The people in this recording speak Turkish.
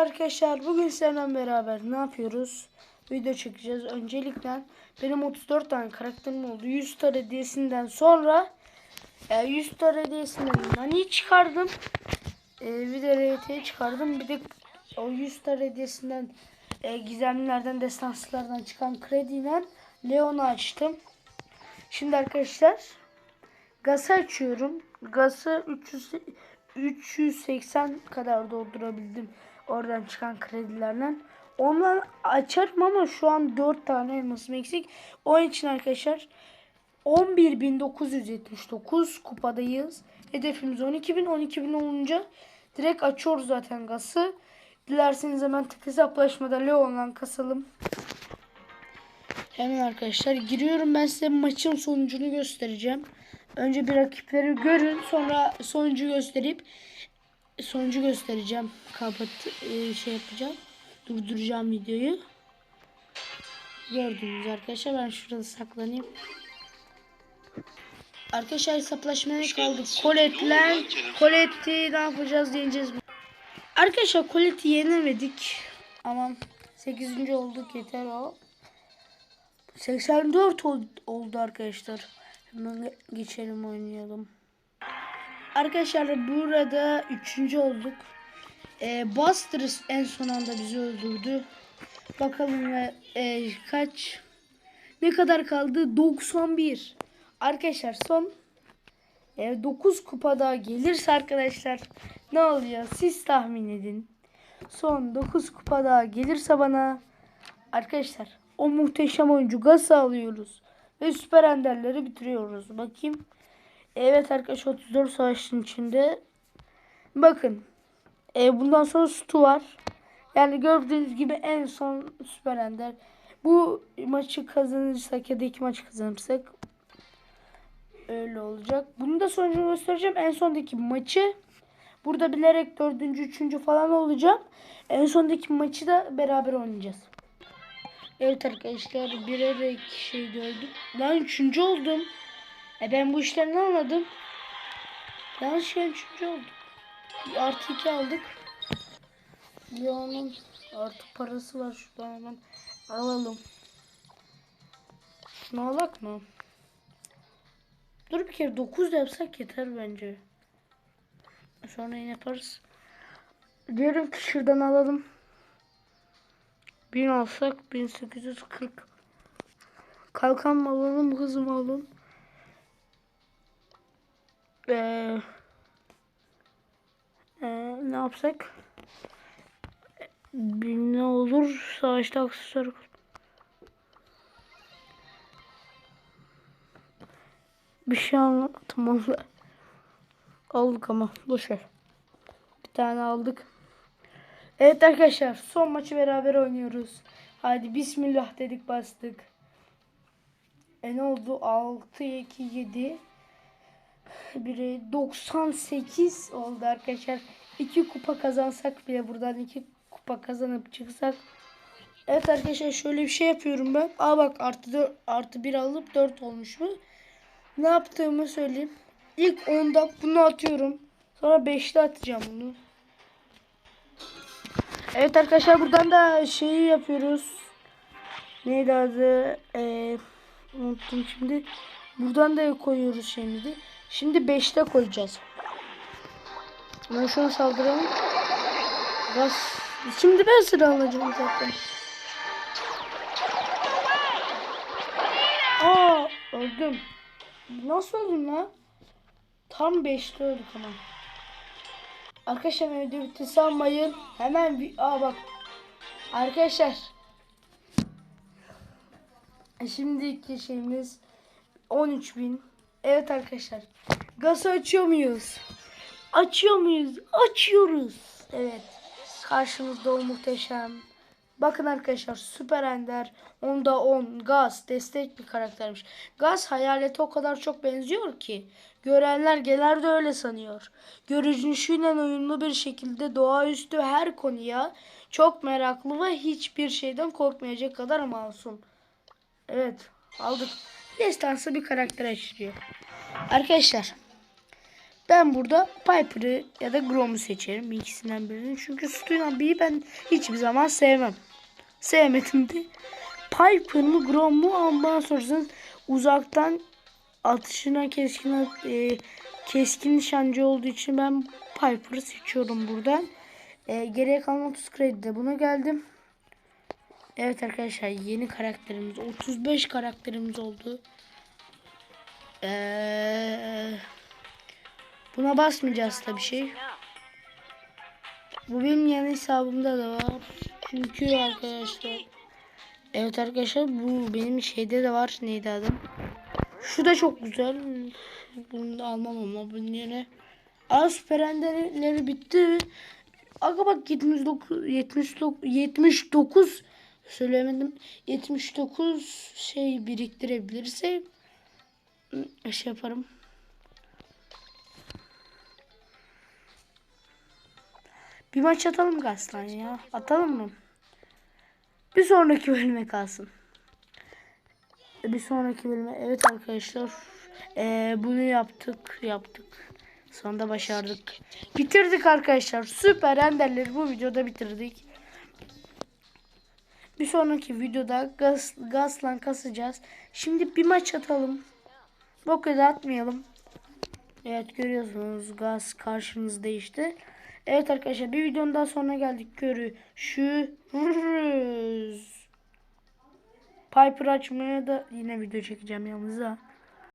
arkadaşlar. Bugün sizlerle beraber ne yapıyoruz? Video çekeceğiz. Öncelikle benim 34 tane karakterim oldu. 100 star hediyesinden sonra e, 100 star hediyesinden Nani çıkardım. E, bir de RT çıkardım. Bir de o 100 star hediyesinden e, gizemlilerden, destanslardan çıkan krediyle Leon'u açtım. Şimdi arkadaşlar Gas'ı açıyorum. Gas'ı 300 380 kadar doldurabildim oradan çıkan kredilerle. Ondan açarım ama şu an 4 tane elmasım eksik. Onun için arkadaşlar 11.979 kupadayız. Hedefimiz 12.000. 12.000 olunca direkt açıyoruz zaten gası. Dilerseniz hemen tık hesaplaşmada Leon'la kasalım. Hemen arkadaşlar giriyorum. Ben size maçın sonucunu göstereceğim. Önce bir rakipleri görün. Sonra sonucu gösterip sonucu göstereceğim. Kapat e, şey yapacağım. Durduracağım videoyu. Gördünüz arkadaşlar. Ben şurada saklanayım. Arkadaşlar hesaplaşmaya kaldık. Colette'ler. Colette'i ne yapacağız diyeceğiz. Arkadaşlar Colette'i yenemedik. Ama 8. olduk yeter o. 84 ol- oldu arkadaşlar. Hemen geçelim oynayalım. Arkadaşlar burada üçüncü olduk. Ee, Buster en son anda bizi öldürdü. Bakalım ve e, kaç ne kadar kaldı? 91. Arkadaşlar son e, 9 kupa daha gelirse arkadaşlar ne oluyor? Siz tahmin edin. Son 9 kupa daha gelirse bana arkadaşlar o muhteşem oyuncu Gas'ı alıyoruz. Ve süper enderleri bitiriyoruz. Bakayım. Evet arkadaşlar 34 savaşın içinde. Bakın. E, bundan sonra Stu var. Yani gördüğünüz gibi en son süper ender. Bu maçı kazanırsak ya da iki maç kazanırsak öyle olacak. Bunu da sonucunu göstereceğim. En sondaki maçı burada bilerek dördüncü, üçüncü falan olacağım. En sondaki maçı da beraber oynayacağız. Evet arkadaşlar bilerek şey gördüm. Lan üçüncü oldum. E ben bu işleri ne anladım? Yanlışlıkla üçüncü oldum. Bir Artı iki aldık. Leon'un artı parası var şuradan hemen alalım. Şunu alak mı? Dur bir kere 9 yapsak yeter bence. Sonra yine yaparız. Diyorum ki şuradan alalım. 1000 alsak 1840. Kalkan mı alalım hız alalım? Ee, ee, ne yapsak? Bin ne olur? Savaşta aksesuar. Bir şey anlattım onu. Aldık ama boş ver. Bir tane aldık. Evet arkadaşlar son maçı beraber oynuyoruz. Hadi bismillah dedik bastık. E ne oldu? 6 2 7 biri 98 oldu arkadaşlar. 2 kupa kazansak bile buradan 2 kupa kazanıp çıksak. Evet arkadaşlar şöyle bir şey yapıyorum ben. Aa bak artı 4 artı 1 alıp 4 olmuş mu? Ne yaptığımı söyleyeyim. İlk 10'da bunu atıyorum. Sonra 5'te atacağım bunu. Evet arkadaşlar buradan da şeyi yapıyoruz. Neydi adı? Ee, unuttum şimdi. Buradan da koyuyoruz şeyimizi. Şimdi 5'te koyacağız. Ben şunu saldıralım. Gaz. Şimdi ben sıra alacağım zaten. Aa öldüm. Nasıl öldüm lan? Tam 5'te öldük ama. Arkadaşlar video bitti sanmayın. Hemen bir aa bak. Arkadaşlar. Şimdiki şeyimiz 13.000. Evet arkadaşlar. Gazı açıyor muyuz? Açıyor muyuz? Açıyoruz. Evet. Karşımızda o muhteşem. Bakın arkadaşlar Süper Ender onda 10 Gaz destek bir karaktermiş. Gaz hayalete o kadar çok benziyor ki görenler genelde öyle sanıyor. Görünüşüyle uyumlu bir şekilde doğaüstü her konuya çok meraklı ve hiçbir şeyden korkmayacak kadar masum. Evet aldık. Destansı bir karakter açılıyor. Arkadaşlar Ben burada Piper'ı ya da Grom'u seçerim. ikisinden birini. Çünkü Stu'yla B'yi ben hiçbir zaman sevmem. Sevmedim de. Piper mı Grom mu ama bana sorarsanız uzaktan atışına keskin e, keskin nişancı olduğu için ben Piper'ı seçiyorum buradan. E, geriye kalan 30 kredide buna geldim. Evet arkadaşlar yeni karakterimiz 35 karakterimiz oldu. Eee Buna basmayacağız tabii şey. Bu benim yeni hesabımda da var. Çünkü arkadaşlar. Evet arkadaşlar bu benim şeyde de var. Neydi adım? Şu da çok güzel. Bunu da almam ama bunun yerine. Aa süper bitti. Aga bak 79 79 79 söylemedim. 79 şey biriktirebilirse şey yaparım. Bir maç atalım Gaslan ya. Atalım mı? Bir sonraki bölüme kalsın. Bir sonraki bölüme. Evet arkadaşlar. Ee, bunu yaptık. Yaptık. Sonunda başardık. Bitirdik arkadaşlar. Süper enderleri bu videoda bitirdik. Bir sonraki videoda gaz, gazla kasacağız. Şimdi bir maç atalım. Bu kadar atmayalım. Evet görüyorsunuz gaz karşımızda işte. Evet arkadaşlar bir videonun daha sonuna geldik. Görüşürüz. Piper açmaya da yine video çekeceğim yalnız ha.